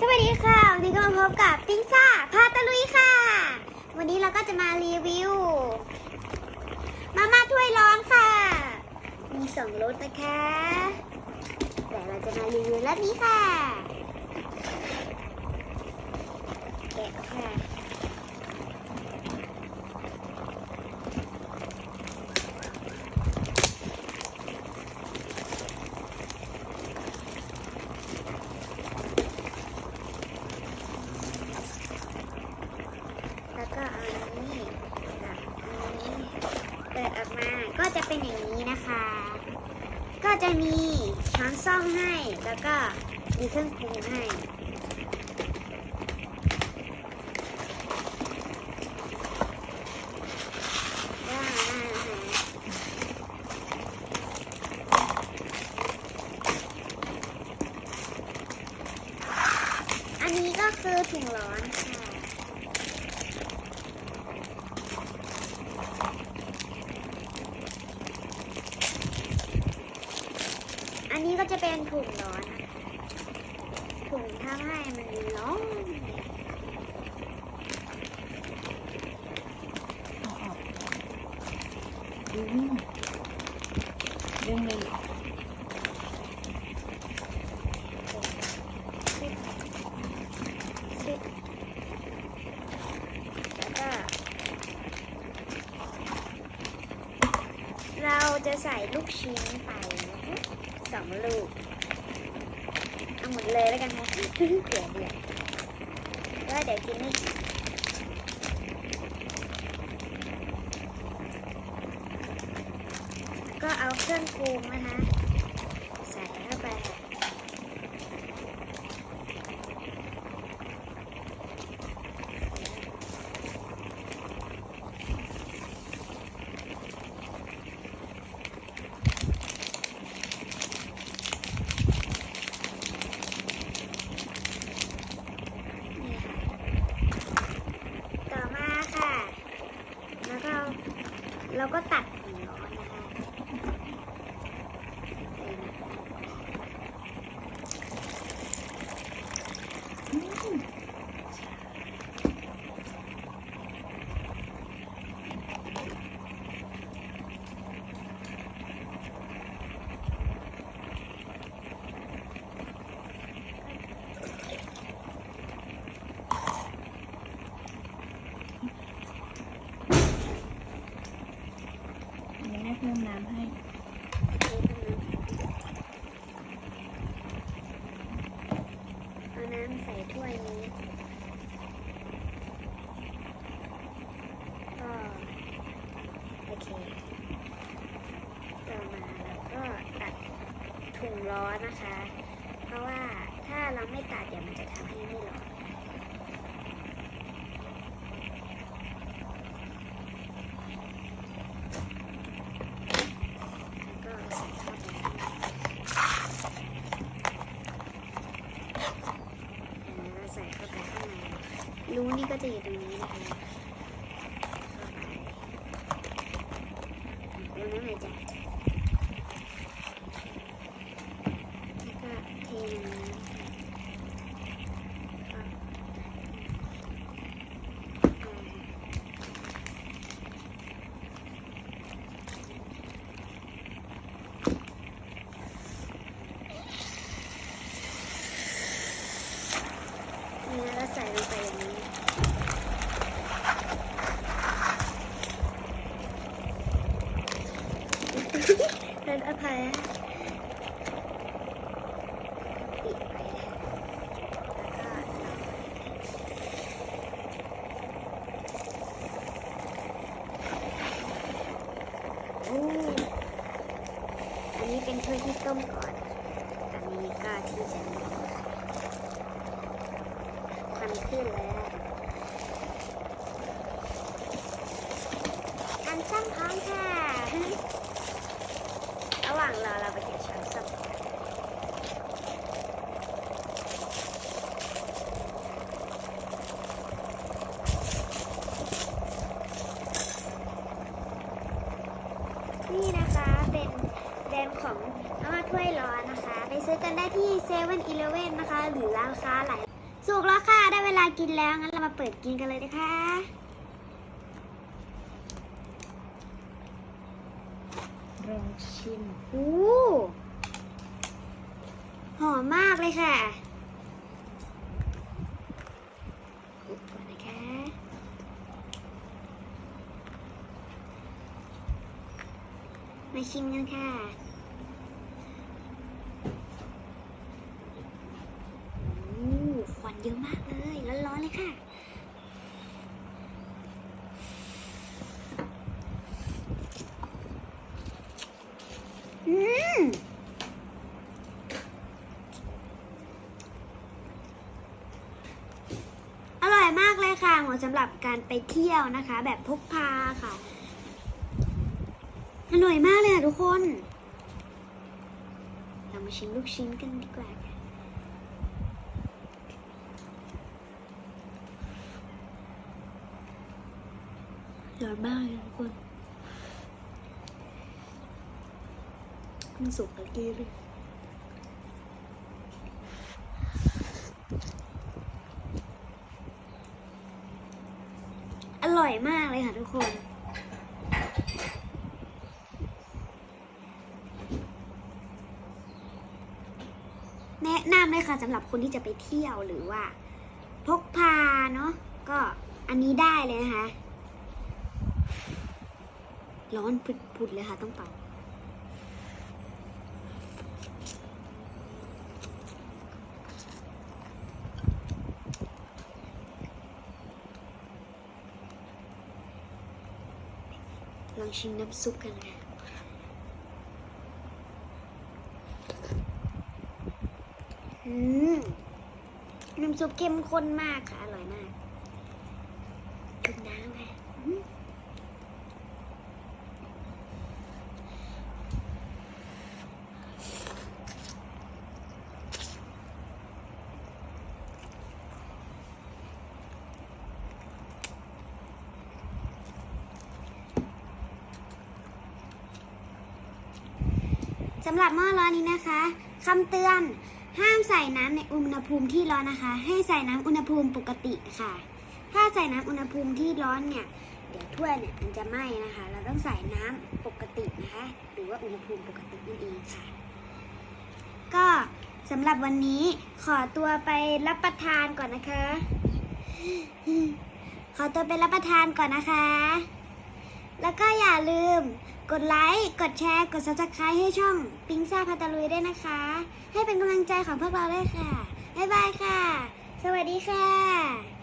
สวัสดีค่ะ วันนี้ก็มาพบกับติ้งซ่าพาตะลุยค่ะ วันนี้เราก็จะมารีวิว มาม่าถ้วยร้อนค่ะ มีสองรสนะคะ แต่เราจะมารีวิวรสนี้ค่ะ แกะค่ะ แล้วก็เอาอันนี้กับอันนี้เปิดออกมา ก็จะเป็นอย่าง นะคะ ก็จะมีช้อนซ่อมให้ แล้วก็มีเครื่องปรุงให้ อันนี้ก็คือถุงร้อนค่ะ อันนี้ก็ จะเป็นถุงร้อนถุงทำให้มันร้อนเอาออกดึงดึงเลยชิดชิดแล้วก็เราจะใส่ลูกชิ้นไป สองลูก เอาหมดเลยแล้วกันนะเดี๋ยวเดี๋ยวเดี๋ยวกินนี่ก็เอาเครื่องปรุงนะคะ ใส่เข้าไป นี่ค่ะ ต่อมาค่ะ แล้วก็ เราก็ตัดถุงร้อนนะคะใส่นะคะ อันนี้แม่เพิ่มน้ำให้ เอาน้ำใส่ถ้วยนี้ ก็โอเค ต่อมาเราก็ตัดถุงร้อนนะคะ เพราะว่าถ้าเราไม่ตัดเดี๋ยวมันจะทำให้ไม่ร้อน แล้วก็ใส่เข้าไปข้างในแล้วใส่เข้าไปข้างใน รูนี่ก็จะอยู่ตรงนี้นะคะเข้าไปรูน้ำหายใจแล้วก็เทน้ำเข้าอ่า แล้วใส่ลงไปอย่างนี้ เป็นอภัยนะปิดไปนะคะแล้วก็โอ้อันนี้เป็นถ้วยที่ต้มก่อนอันนี้ก็ที่จะมี ควัน ขึ้นแล้วอันซ้ำพร้อมค่ะ ระหว่างรอเราไปเก็บช้อนส้มนี่นะคะเป็นแบรนด์ของมาม่าถ้วยร้อนนะคะ ไปซื้อกันได้ที่เซเว่นอีเลเว่นนะคะ หรือร้านค้าหลาย สุกแล้วค่ะ ได้เวลากินแล้ว งั้นเรามาเปิดกินกันเลยนะคะ ลองชิมอู้หอมมากเลยค่ะอุบก่อนนะคะ มาชิมกันค่ะอู้ควันเยอะมากเลย ร้อนๆ เลยค่ะ อืมอร่อยมากเลยค่ะเหมาะสำหรับการไปเที่ยวนะคะ แบบพกพาค่ะ อร่อยมากเลยอะทุกคน เรามาชิมลูกชิ้นกันดีกว่า ค่ะอร่อยมากเลยทุกคนเพิ่งสุกเมื่อกี้เลยอร่อยมากเลยค่ะทุกคนแนะนำเลยค่ะสำหรับคนที่จะไปเที่ยวหรือว่า พกพาเนาะก็อันนี้ได้เลยนะคะ ร้อนพุดๆเลยค่ะ ต้องเป่าลองชิมน้ำซุปกันค่ะน้ำซุปเข้มข้นมากค่ะ อร่อยมากนน้ำค่ะอืม สำหรับหม้อร้อนนี้นะคะคำเตือนห้ามใส่น้ำในอุณหภูมิที่ร้อนนะคะ ให้ใส่น้ำอุณหภูมิปกติค่ะ ถ้าใส่น้ำอุณหภูมิที่ร้อนเนี่ย เดี๋ยวถ้วยเนี่ยมันจะไหม้นะคะ เราต้องใส่น้ำปกตินะคะ หรือว่าอุณหภูมิปกตินั่นเองค่ะ ก็สำหรับวันนี้ขอตัวไปรับประทานก่อนนะคะ ขอตัวไปรับประทานก่อนนะคะ แล้วก็อย่าลืม กดไลค์ กดแชร์ กด subscribe ให้ช่องปิงซ่าพาตาลุยด้วยนะคะ ให้เป็นกำลังใจของพวกเราด้วยค่ะ บ๊ายบายค่ะ สวัสดีค่ะ